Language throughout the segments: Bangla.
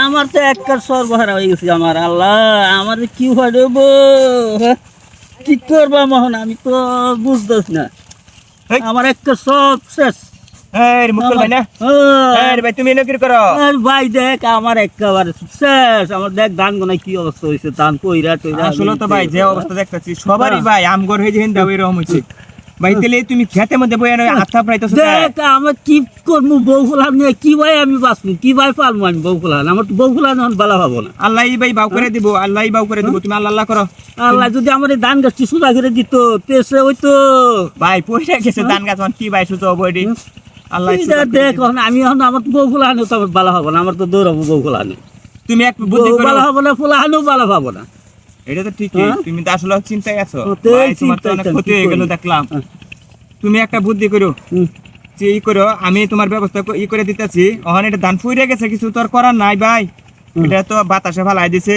আমার তো একবার সর্বহারা হয়ে গেছে আমার আল্লাহ আমার কি হয়? কি করব মোহন আমি তো বুঝতেছ না। আমার একটা সব শেষ। ভাই আমার- দেখ আমার একেবারে শেষ। আমার দেখ ধান গোনায় কি অবস্থা হয়েছে ধান কইরা টইরা আসলে তো ভাই যে অবস্থা দেখতেছি সবারই। ভাই আমগর হয়ে যেহেন এরকম হয়েছে ভাই তাহলে তুমি খেতে মধ্যে বই এনে হাত থাপড়াইতেছো দেখ আমার কি করব বউ ফুলান নিয়ে কি ভাই আমি বাঁচবো কি ভাই পালবো আমি বউ ফুলান আমার তো বউ ফুলান এখন বালা না। আল্লাহ ভাই বাউ করে দিব আল্লাহ বাউ করে দিব তুমি আল্লাহ আল্লাহ করো। আল্লাহ যদি আমার এই ধান গাছটি সুদা করে দিত তেসে ওই তো ভাই পয়সা গেছে ধান গাছ কি ভাই সুতো বইডি আল্লাহ দেখ আমি এখন আমার বউ ফুলানো তো আমার বালা হব না আমার তো দৌড়াবো বউ ফুলানো। তুমি এক বুদ্ধি বালা হব না ফুলানো বালা পাবো না। এটা তো ঠিকই হ্যাঁ? তুমি তো আসলে চিন্তায় আছো। তোমার তো অনেক ক্ষতি হয়ে গেল দেখলাম। হ্যাঁ। তুমি একটা বুদ্ধি করো যে ই করো আমি তোমার ব্যবস্থা ই করে দিতেছি ওখানে এটা ধান ফুইরে গেছে কিছু তো আর করার নাই ভাই। এটা তো বাতাসে ফালাই দিছে।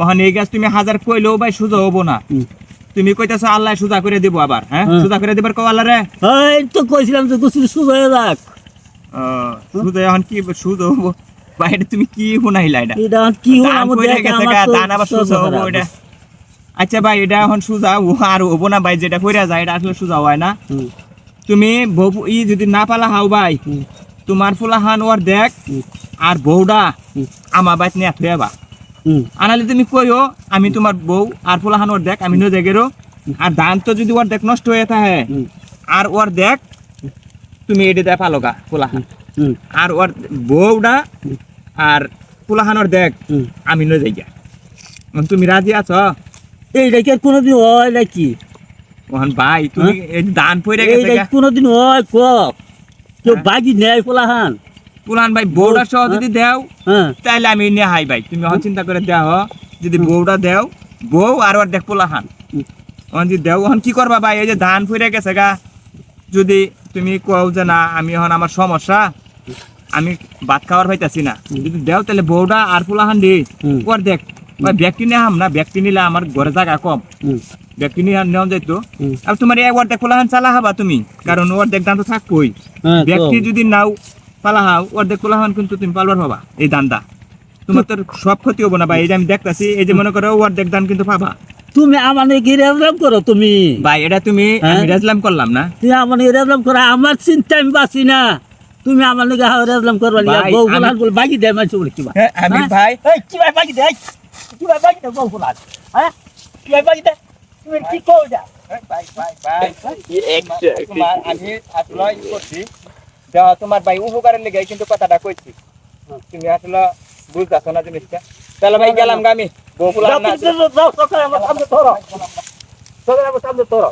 ওখানে এই গাছ তুমি হাজার কইলেও ভাই সোজা হব না। তুমি কইতেছো আল্লাহ সোজা করে দিব আবার হ্যাঁ? হুম। সোজা করে দিবার কো আল্লাহ রে এই তো কইছিলাম যে গুছির সুদ হয়ে যাক। সোজা এখন কি সোজা হব? এটা তুমি কি শুনাইলা এটা? এটা কি ধান আমার কইরা দেখ আমার তো আবার সোজা হব এটা। আচ্ছা ভাই এটা এখন সোজা আর হব না ভাই যেটা কইরা যায় এটা আসলে সোজা হয় না। তুমি বউ ই যদি না পালা হাও ভাই তোমার ফুলা হান ওর দেখ আর বউডা। আমার বাইত নিয়ে থুয়ে বা আনালে তুমি কইও আমি তোমার বউ আর ফুলা হান ওর দেখ আমি নো দেখেরো আর ধান তো যদি ওর দেখ নষ্ট হয়ে থাকে হুম, আর ওর দেখ তুমি এটি দেখ পালোগা ফুলা হান। আর ওর বউডা আর ফুলা হানোর দেখ আমি নো যাই তুমি রাজি আছো? এইটা কি আর কোনোদিন হয় নাকি? ওহন ভাই তুমি এই ধান পড়ে গেছে এইটা কোনোদিন হয় ক? কেউ হ্যাঁ। বাজি নেয় পোলাহান ফুলাহান ভাই বউডা সহ যদি দেও হ্যাঁ। তাইলে আমি নিয়ে হাই ভাই। তুমি এখন চিন্তা করে দেও যদি বউটা দেও বউ আর ওর দেখ পোলাহান। এখন যদি দেও এখন কি করবা ভাই? এই যে ধান ফুরে গেছে গা। যদি তুমি কও যে না আমি এখন আমার সমস্যা আমি ভাত খাওয়ার পাইতাছি না। যদি দেও তাহলে বউটা আর পোলাহান দি। ওর দেখ ব্যক্তি নিয়ে হাম না ব্যক্তি নিলে আমার ঘরে জায়গা কম। ব্যক্তি নিয়ে নেওয়া যাইতো। আর তোমার এক ওর দেখ পোলাহান চালা হাবা তুমি কারণ দেখ দান তো। থাকবোই ব্যক্তি যদি নাও পালা হাও ওর দেখ পোলাহান কিন্তু তুমি পালবার পাবা এই দানটা। তোমার তোর সব ক্ষতি হব না ভাই এই যে আমি দেখতাছি এই যে মনে করো দেখ দান কিন্তু পাবা। তুমি আমার নাকি রেজলাম করো তুমি? ভাই এটা তুমি হ্যাঁ? আমি রেজলাম করলাম না। তুমি আমার রেজলাম করো? আমার চিন্তা আমি বাঁচি না। তুমি আমার নাকি রেজলাম করবা? বউ আমি- দেয় মানুষ বলে কিবা হ্যাঁ, আমি হ্যাঁ? ভাই কি ভাই দেয়? কি ভাই বাজি দেয় বউ ফুলান হ্যাঁ? কি ভাই বাজি দেয় তুমি কি কও যা আমি আসলে করছি তোমার ভাই উপকারের লেগে কিন্তু কথাটা কইছি। তুমি আসলে বুঝতেছো না জিনিসটা। তাহলে ভাই গেলাম গা আমি। আমার সামনে তোর সকালে আমার সামনে ধরো।